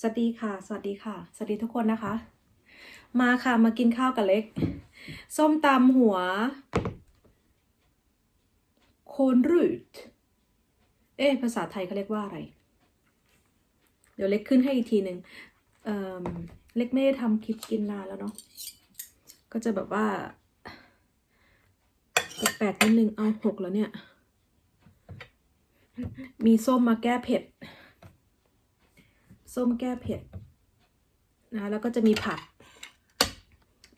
สวัสดีค่ะ สวัสดีค่ะ สวัสดีทุกคนนะคะ มาค่ะ มากินข้าวกับเล็ก ส้มตำหัว โคนรูด เอ๊ะภาษาไทยเขาเรียกว่าอะไร เดี๋ยวเล็กขึ้นให้อีกทีหนึ่งเออเล็กไม่ได้ทำคลิปกินนานแล้วเนาะ ก็จะแบบว่า แปลกๆนิดนึง เอาหกแล้วเนี่ย มีส้มมาแก้เผ็ด ส้มแก้เผ็ดนะแล้วก็จะมีผัก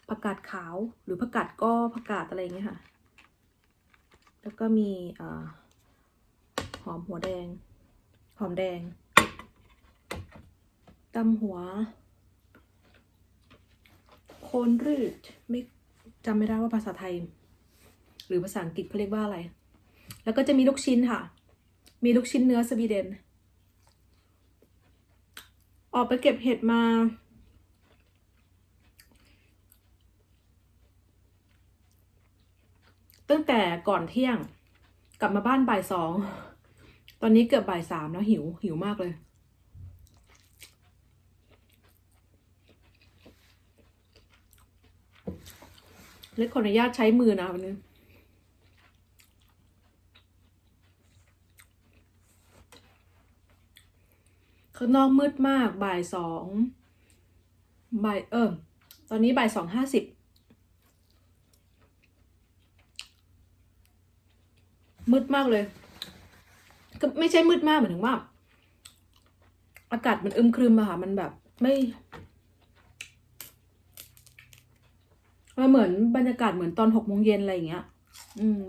ผักกาดขาวหรือผักกาดก้อผักกาดอะไรอย่างเงี้ยค่ะ แล้วก็มีอหอมหัวแดง หอมแดงตำหัว โคนรืดไม่จำไม่ได้ว่าภาษาไทย หรือภาษาอังกฤษเขาเรียกว่าอะไร แล้วก็จะมีลูกชิ้นค่ะ มีลูกชิ้นเนื้อสวีเดน ออกไปเก็บเห็ดมา ตั้งแต่ก่อนเที่ยง กลับมาบ้านบ่ายสอง ตอนนี้เกือบบ่ายสามแล้วหิว หิวมากเลย เล็กขออนุญาตใช้มือนะวันนี้ ข้างนอกมืดมากบ่ายสองบ่ายเออตอนนี้บ่ายสองห้าสิบมืดมากเลย ก็ไม่ใช่มืดมากเหมือนถึงว่า อากาศมันอึมครึมอะค่ะ มันแบบไม่มันเหมือนบรรยากาศเหมือนตอนหกโมงเย็นอะไรอย่างเงี้ย อืม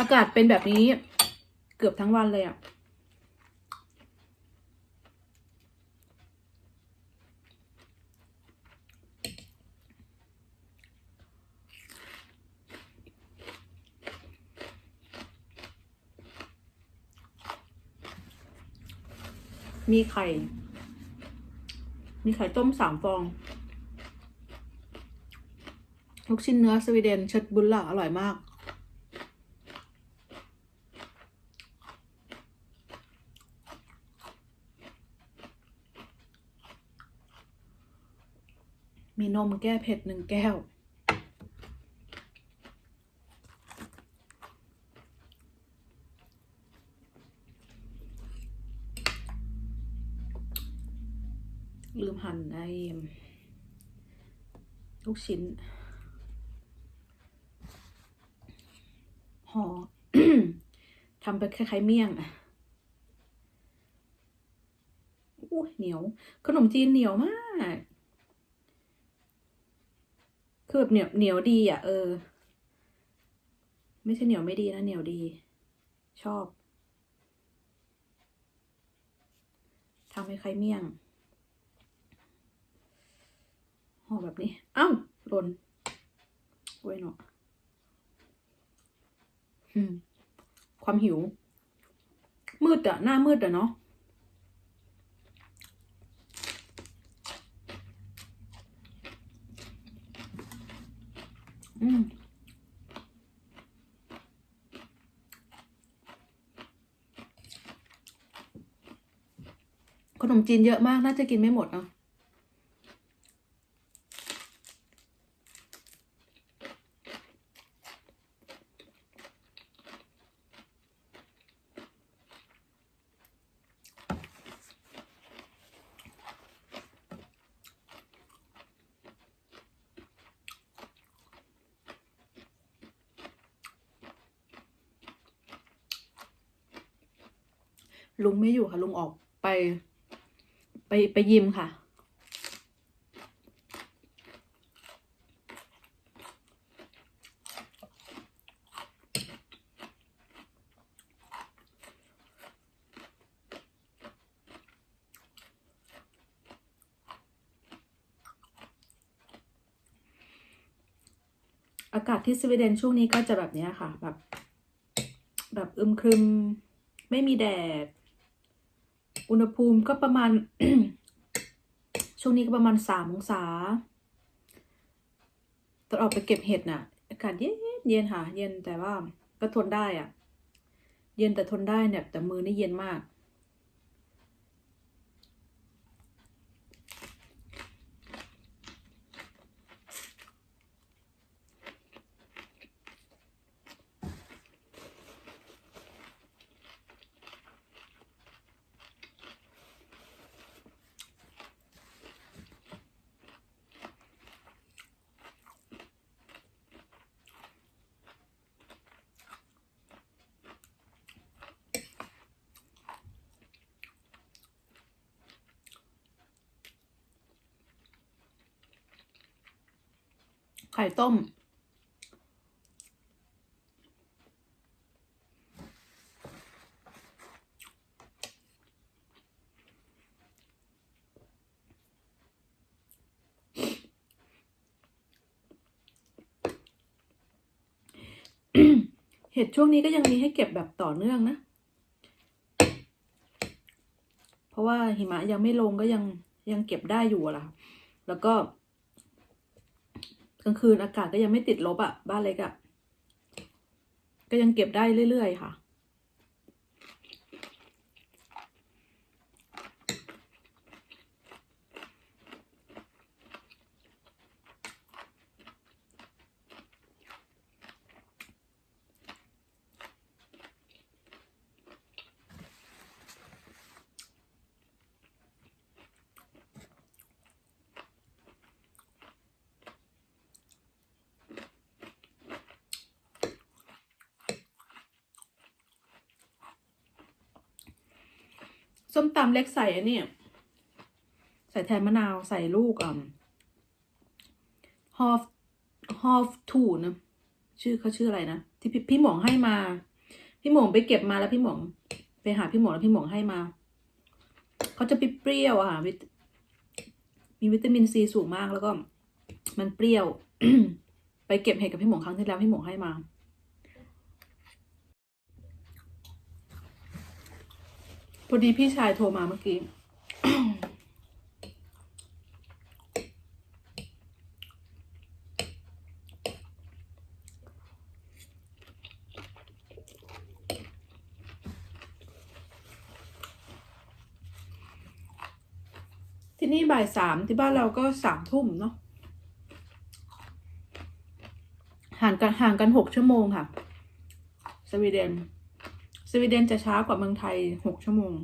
อากาศเป็นแบบนี้ เกือบทั้งวันเลยอะ่ะมีไข่ มีไข่ต้มสามฟอง ลูกชิ้นเนื้อสวีเดนเชดบุลล่าอร่อยมาก มีนมแก้เผ็ดหนึ่งแก้ว ลืมหั่นไอ้ลูกชิ้นห่อทำไปคล้ายๆเมี่ยงอะอู้เหนียว ขนมจีนเหนียวมาก คือแบบเหนียวเหนียวดีอะ เออ ไม่ใช่เหนียวไม่ดีนะเหนียวดี ชอบทำให้ใคล้ายเมี่ยงห่อแบบนี้ เอ้าหล่นไว้ยเนาะความหิว มืดอะหน้ามืดอะเนาะ อืมขนมจีนเยอะมาก น่าจะกินไม่หมดเนาะ ลุงไม่อยู่ค่ะ ลุงออกไป ไปไปยิมค่ะ อากาศที่สวีเดนช่วงนี้ก็จะแบบนี้ค่ะ แบบ แบบอึมครึม ไม่มีแดด อุณหภูมิก็ประมาณ ช่วงนี้ก็ประมาณสามองศาตอนออกไปเก็บเห็ดน่ะ อากาศเย็นเย็นค่ะ เย็นแต่ว่าก็ทนได้อะ เย็นแต่ทนได้เนี่ย แต่มือนี่เย็นมาก ไข่ต้ม เห็ดช่วงนี้ก็ยังมีให้เก็บแบบต่อเนื่องนะ เพราะว่าหิมะยังไม่ลงก็ยังยังเก็บได้อยู่ล่ะ แล้วก็ กลางคืนอากาศก็ยังไม่ติดลบอะบ้านเล็กอะก็ยังเก็บได้เรื่อยๆค่ะ ส้มตำเล็กใส่อันนี้ใส่แทนมะนาวใส่ลูกอ่าฮอฟฮอฟทูนะชื่อเขาชื่ออะไรนะที่พี่พี่หมองให้มา พี่หมองไปเก็บมาแล้วพี่หมอง ไปหาพี่หมองแล้วพี่หมองให้มาเขาจะเปรี้ยวอะค่ะวิตมีวิตามินซีสูงมากแล้วก็ มันเปรี้ยว ไปเก็บเห็ดกับพี่หมองครั้งที่แล้วพี่หมองให้มา อดีพี่ชายโทรมาเมื่อกี้ ที่นี่บ่ายสามที่บ้านเราก็สามทุ่มเนาะห่างกันห่างกันหกชั่วโมงค่ะ สวีเดน สวีเดนจะช้ากว่าเมืองไทยหกชั่วโมง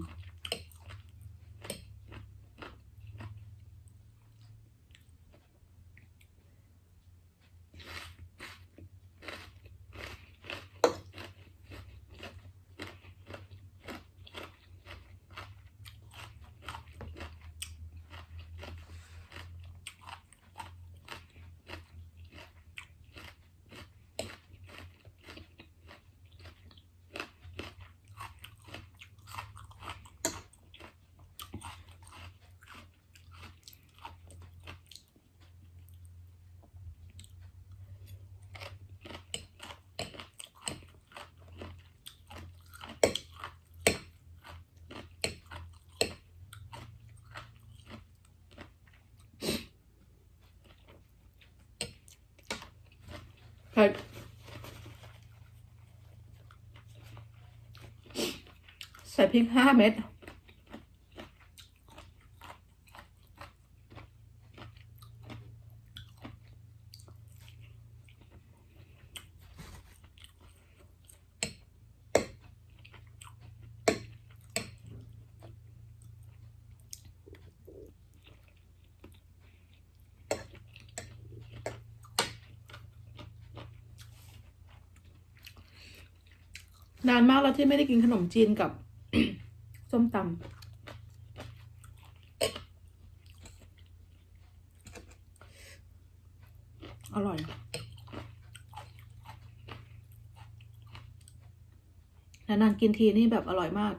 ใส่พริานมากแล้วที่ไม่ได้กินขนมจีนกับส้มตำอร่อย นานๆกินทีนี่แบบอร่อยมาก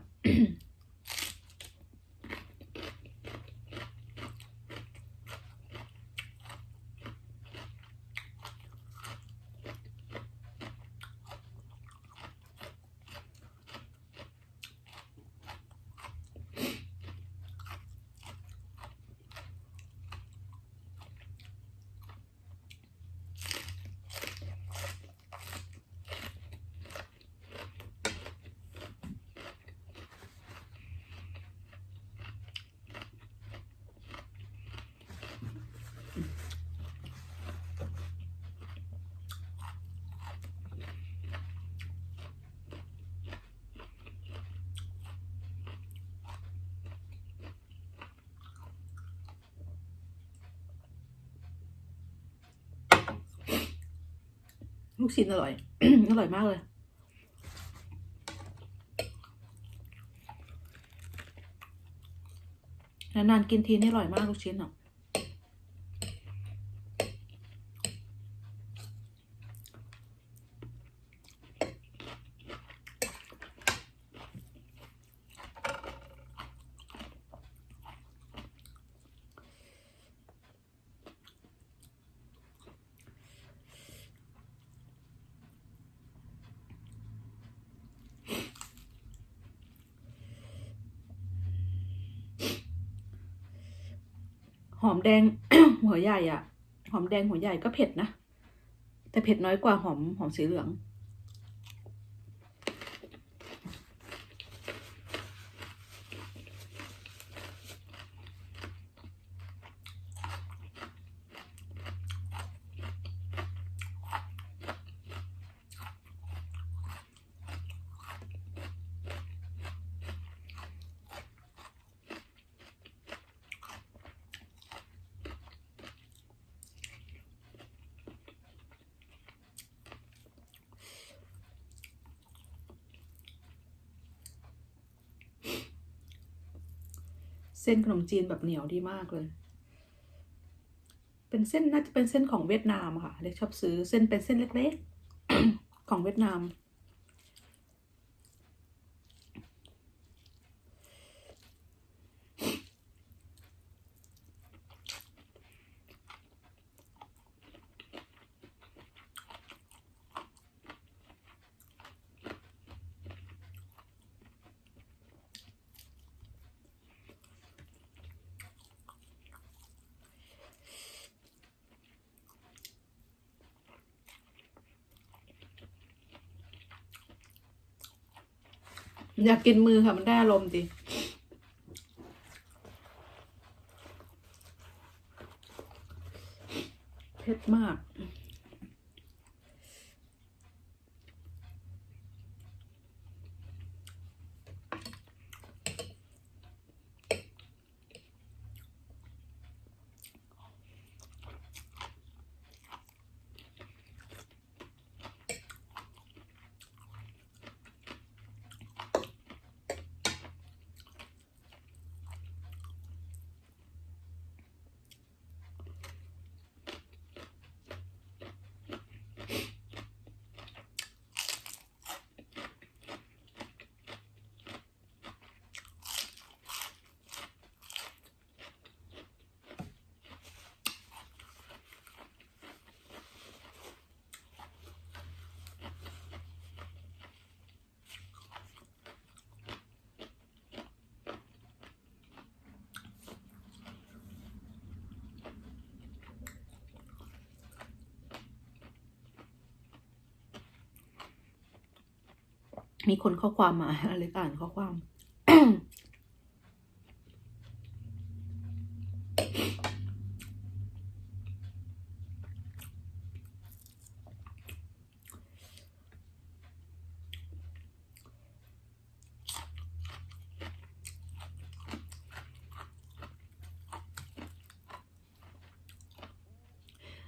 ลูกชิ้นอร่อย อร่อยมากเลย นานๆกินทีนี่อร่อยมากลูกชิ้นอะ แดงหัวใหญ่อะหอมแดงหัวใหญ่ก็เผ็ดนะ แต่เผ็ดน้อยกว่าหอมหอมสีเหลือง ส้นขนมจีนแบบเหนียวดีมากเลย เป็นเส้นน่าจะเป็นเส้นของเวียดนามค่ะเล็กชอบซื้อเส้นเป็นเส้นเล็กๆ ของเวียดนาม อยากกินมือค่ะมันได้อารมณ์ดีเผ็ดมาก มีคนข้อความมาอะไรอ่านข้อความ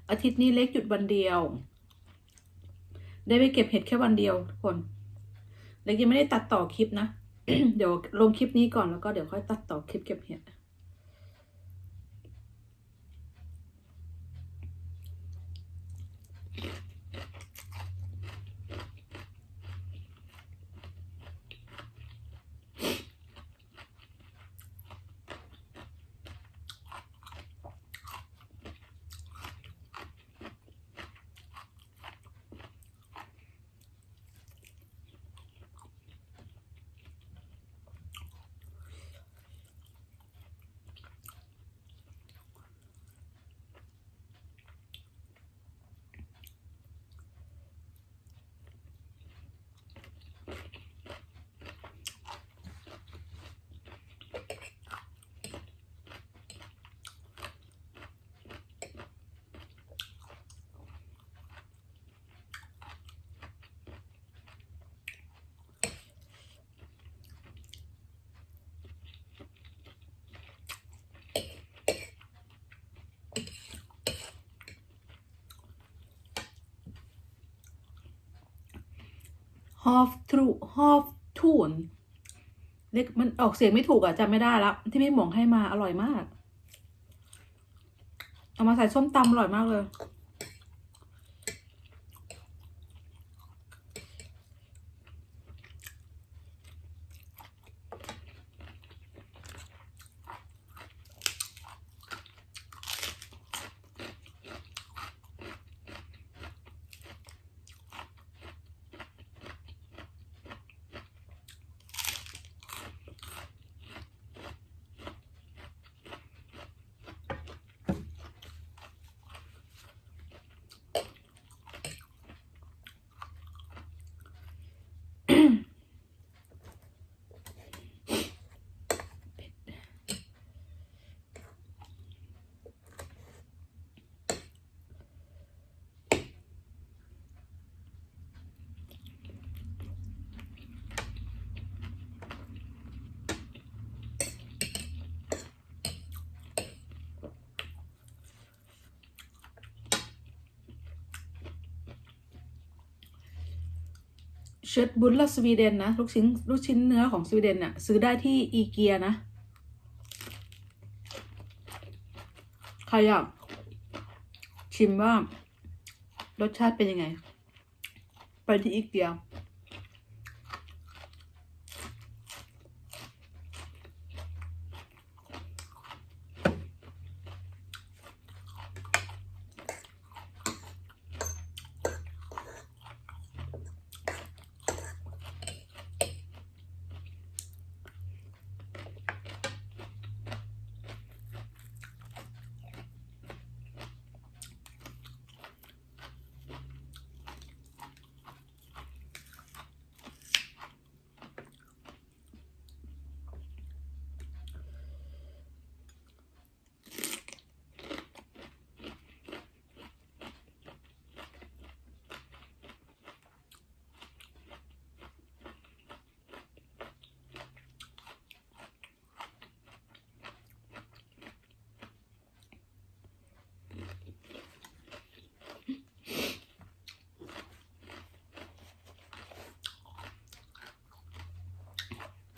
อาทิตย์นี้เล็กหยุดวันเดียว ได้ไปเก็บเห็ดแค่วันเดียวทุกคน เล็กยังไม่ได้ตัดต่อคลิปนะ เดี๋ยวลงคลิปนี้ก่อนแล้วก็เดี๋ยวค่อยตัดต่อคลิปเก็บเห็ด ฮอฟทรูฮอฟทูนเล็กมันออกเสียงไม่ถูกอะจำไม่ได้ละที่พี่หมงให้มาอร่อยมาก เอามาใส่ส้มตำอร่อยมากเลย เชดบุลลสวีเดนนะลูกชิ้นลูกชิ้นเนื้อของสวีเดนน่ะซื้อได้ที่อีเกียนะ ใครอยากชิมว่ารสชาติเป็นยังไง ไปที่อีเกีย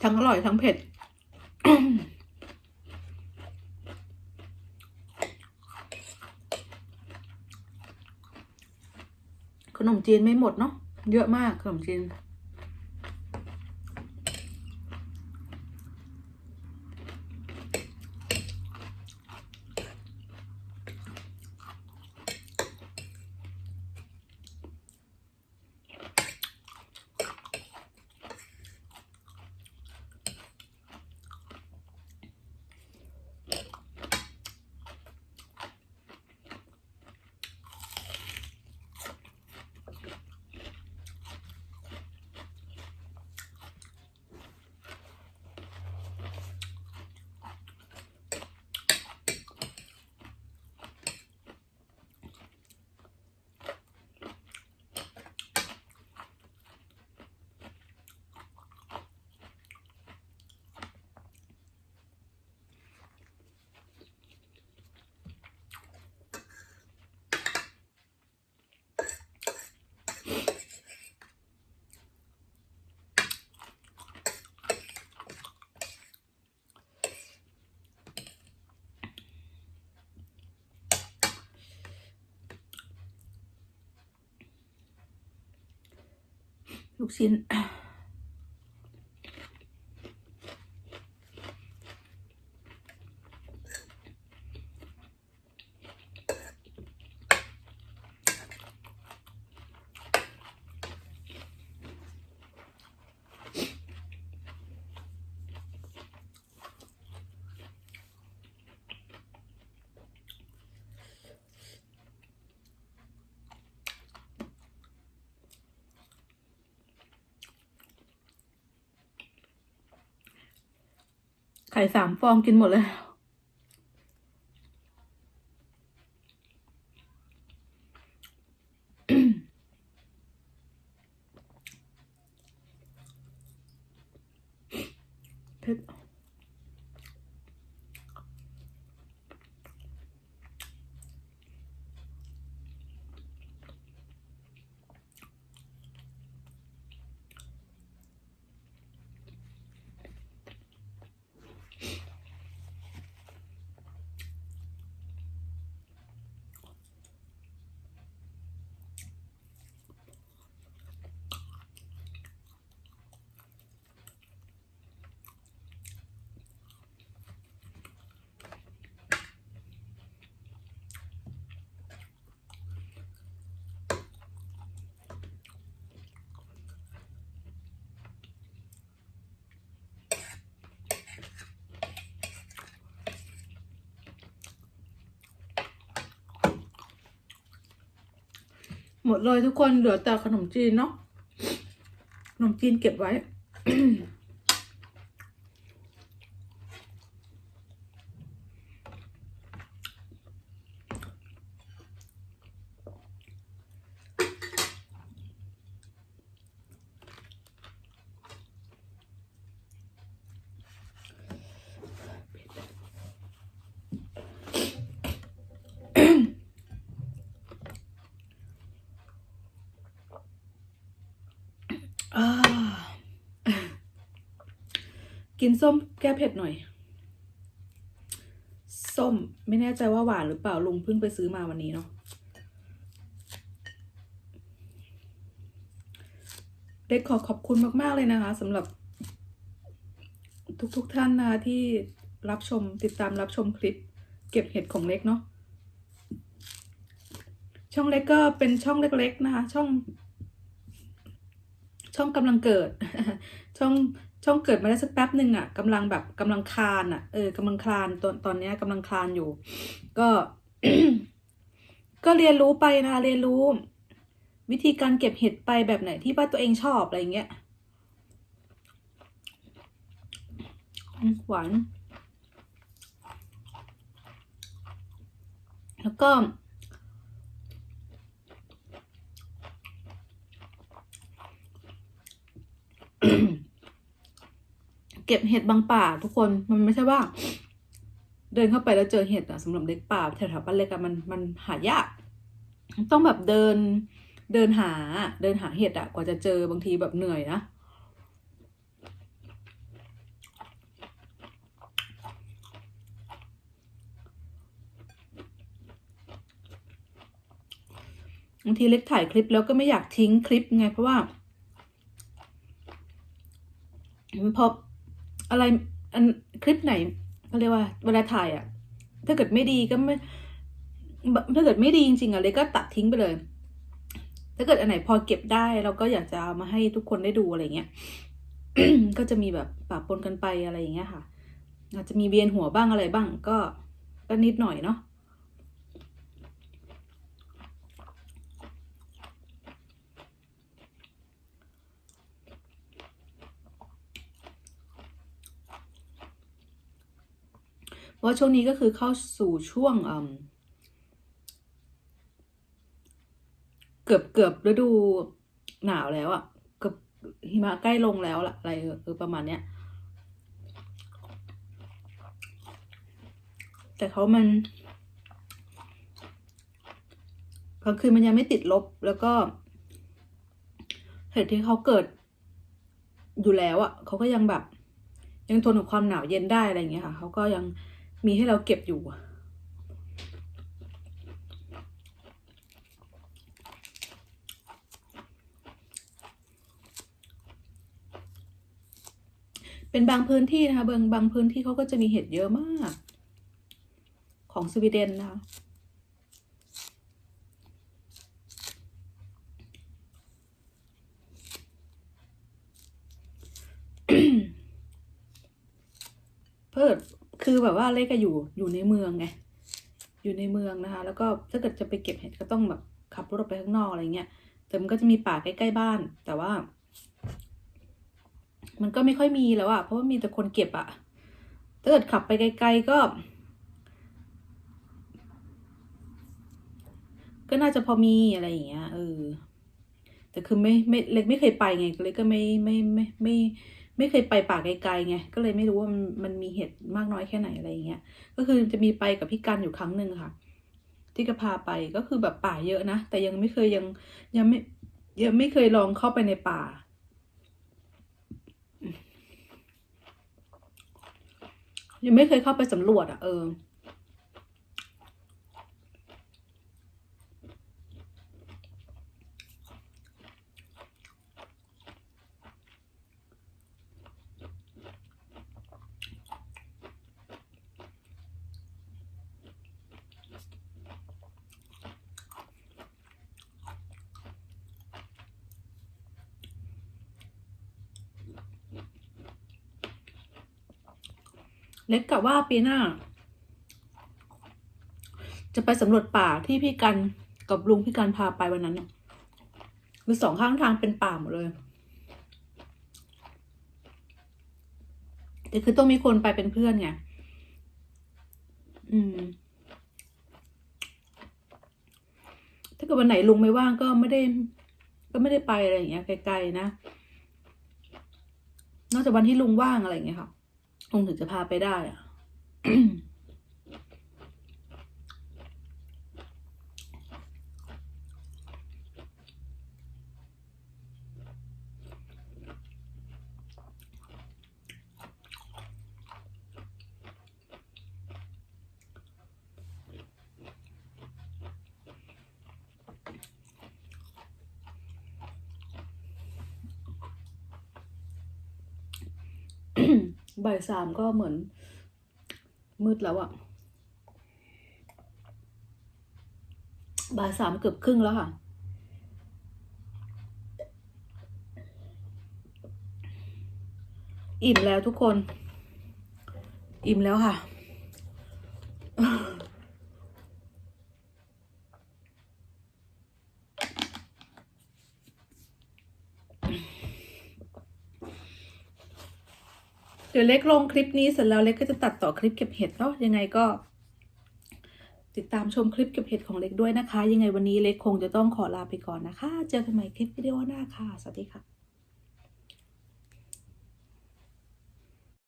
ทั้งอร่อยทั้งเผ็ด ขนมจีนไม่หมดเนาะเยอะมากขนมจีน ลูกชิ้น ไข่สามฟองกินหมดเลย เผ็ด หมดเลยทุกคนเหลือแต่ขนมจีนเนาะขนมจีนเก็บไว้ กินส้มแก้เผ็ดหน่อย ส้มไม่แน่ใจว่าหวานหรือเปล่าลุงเพิ่งไปซื้อมาวันนี้เนาะเด็กขอขอบคุณมาก ๆ เลยนะคะสำหรับ ทุกๆทท่านนะคะที่รับชมติดตามรับชมคลิป เก็บเห็ดของเล็กเนาะช่องเล็กก็เป็นช่องเล็ก ๆ นะคะ ช่อง ช่องกำลังเกิด ช่อง ช่องเกิดมาได้สักแป๊บหนึ่งอะ่ะกำลังแบบกำลังคลานอะ่ะเออกำลังคลานตอนตอนเนี้ยกำลังคลานอยู่ ก็ ก็เรียนรู้ไปนะ เรียนรู้ วิธีการเก็บเห็ดไปแบบไหนที่ว่าตัวเองชอบอะไรเงี้ยหวานแล้วก็ เก็บเห็ดบางป่าทุกคนมันไม่ใช่ว่า เดินเข้าไปแล้วเจอเห็ดอะสำหรับเด็กป่าแถวๆบ้านเล็กอะมันมันหายาก ต้องแบบเดินเดินหาเดินหาเห็ดอะกว่าจะเจอบางทีแบบเหนื่อยนะบางทีเล็กถ่ายคลิปแล้วก็ไม่อยากทิ้งคลิปไงเพราะว่าพอ อะไรอันคลิปไหนเขาเรียกว่าเวลาถ่ายอะถ้าเกิดไม่ดีก็ไม่ถ้าเกิดไม่ดีจริงๆอะเลยก็ตัดทิ้งไปเลย ถ้าเกิดอันไหนพอเก็บได้เราก็อยากจะเอามาให้ทุกคนได้ดูอะไรเงี้ยก็จะมีแบบปะปนกันไปอะไรอย่างเงี้ยค่ะ อาจจะมีเวียนหัวบ้างอะไรบ้าง ก็ก็นิดหน่อยเนาะ ราะว่าช่วงนี้ก็คือเข้าสู่ช่วงเกือบเกือบฤดูหนาวแล้วอะ่ะเกือบหิมะใกล้ลงแล้วล่ะอะไรเออประมาณเนี้ยแต่เขามันกลางคืนมันยังไม่ติดลบแล้วก็เหตุที่เขาเกิดอยู่แล้วอะ่ะเขาก็ยังแบบ ยังทนกับความหนาวเย็นได้อะไรอย่างเงี้ยค่ะเขาก็ยัง มีให้เราเก็บอยู่ เป็นบางพื้นที่นะคะบางบางพื้นที่เขาก็จะมีเห็ดเยอะมาก ของสวีเดนนะคะเพิด คือแบบว่าเล็กก็อยู่อยู่ในเมืองไงอยู่ในเมืองนะคะ แล้วก็ถ้าเกิดจะไปเก็บเห็ดก็ต้องแบบขับรถออกไปข้างนอกอะไรเงี้ยแต่มันก็จะมีป่าใกล้ๆบ้าน แต่ว่า มันก็ไม่ค่อยมีแล้วอะเพราะว่ามีแต่คนเก็บอะถ้าเกิดขับไปไกล ๆก็ ก็น่าจะพอมีอะไรอย่างเงี้ยเออแต่คือไม่ไม่เล็กไม่เคยไปไงเล็กก็ไม่ไม่ไม่ไม่ ไม่เคยไปป่าไกลๆไงก็เลยไม่รู้ว่ามันมันมีเห็ดมากน้อยแค่ไหนอะไรอย่างเงี้ยก็คือจะมีไปกับพี่กันอยู่ครั้งหนึ่งค่ะ ที่ก็พาไปก็คือแบบป่าเยอะนะแต่ยังไม่เคยยังยังไม่ยังไม่เคยลองเข้าไปในป่ายังไม่เคยเข้าไปสำรวจอะเออ เล็กกะว่าปีหน้า จะไปสำรวจป่าที่พี่กันกับลุงพี่กันพาไปวันนั้นคือสองข้างทางเป็นป่าหมดเลยแต่คือต้องมีคนไปเป็นเพื่อนไง อืม ถ้าเกิดวันไหนลุงไม่ว่างก็ไม่ได้ ก็ไม่ได้ไปอะไรอย่างเงี้ยไกลๆนะ นอกจากวันที่ลุงว่างอะไรอย่างเงี้ยค่ะ คงถึงจะพาไปได้อะ嗯。 บ่ายสามก็เหมือน มืดแล้วอะบ่ายสามเกือบครึ่งแล้วค่ะ อิ่มแล้วทุกคน อิ่มแล้วค่ะ ดี๋ยวเล็กลงคลิปนี้เสร็จแล้วเล็กก็จะตัดต่อคลิปเก็บเห็ดเนาะยังไงก็ ติดตามชมคลิปเก็บเห็ดของเล็กด้วยนะคะ ยังไงวันนี้เล็กคงจะต้องขอลาไปก่อนนะคะ เจอกันใหม่คลิปวิดีโอหน้าค่ะ สวัสดีค่ะ